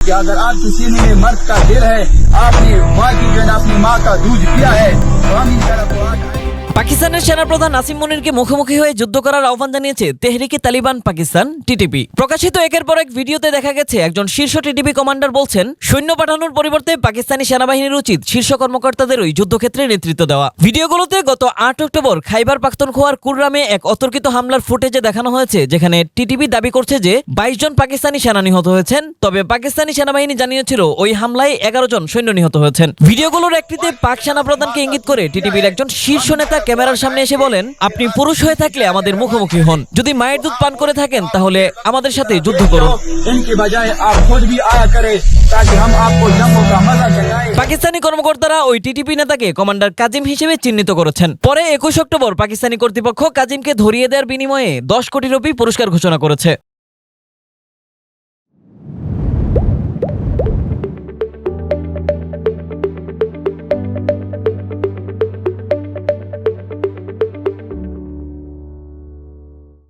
कि अगर आपके सीने में मर्द का दिल है, आपने माँ की जो है अपनी माँ का दूध किया है तो हम इन तरफ़ आज পাকিস্তানের সেনাপ্রধান নাসিম মনিরকে মুখোমুখি হয়ে যুদ্ধ করার আহ্বান জানিয়েছে তেহরিকে তালিবান পাকিস্তান, টিটিপি। প্রকাশিত একের পর এক ভিডিওতে দেখা গেছে, একজন শীর্ষ টিটিপি কমান্ডার বলছেন, সৈন্য পাঠানোর পরিবর্তে পাকিস্তানি সেনাবাহিনীর উচিত শীর্ষ কর্মকর্তাদের ওই যুদ্ধক্ষেত্রে নেতৃত্ব দেওয়া। ভিডিওগুলোতে গত আট অক্টোবর খাইবার পাখতনখোয়ার কুররামে এক অতর্কিত হামলার ফুটেজে দেখানো হয়েছে, যেখানে টিটিপি দাবি করছে যে বাইশ জন পাকিস্তানি সেনা নিহত হয়েছেন, তবে পাকিস্তানি সেনাবাহিনী জানিয়েছিল ওই হামলায় এগারো জন সৈন্য নিহত হয়েছেন। ভিডিওগুলোর একটিতে পাক সেনাপ্রধানকে ইঙ্গিত করে টিটিপির একজন শীর্ষ নেতা ক্যামেরার সামনে এসে বলেন আপনি পুরুষ হয়ে থাকলে আমাদের মুখোমুখি হন। যদি মায়ের দুধ পান করে থাকেন তাহলে আমাদের সাথে যুদ্ধ করুন। পাকিস্তানি কর্মকর্তারা ওই টিটিপি নেতাকে কমান্ডার কাজিম হিসেবে চিহ্নিত করেছেন। পরে একুশ অক্টোবর পাকিস্তানি কর্তৃপক্ষ কাজিমকে ধরিয়ে দেওয়ার বিনিময়ে দশ কোটি রুপি পুরস্কার ঘোষণা করেছে।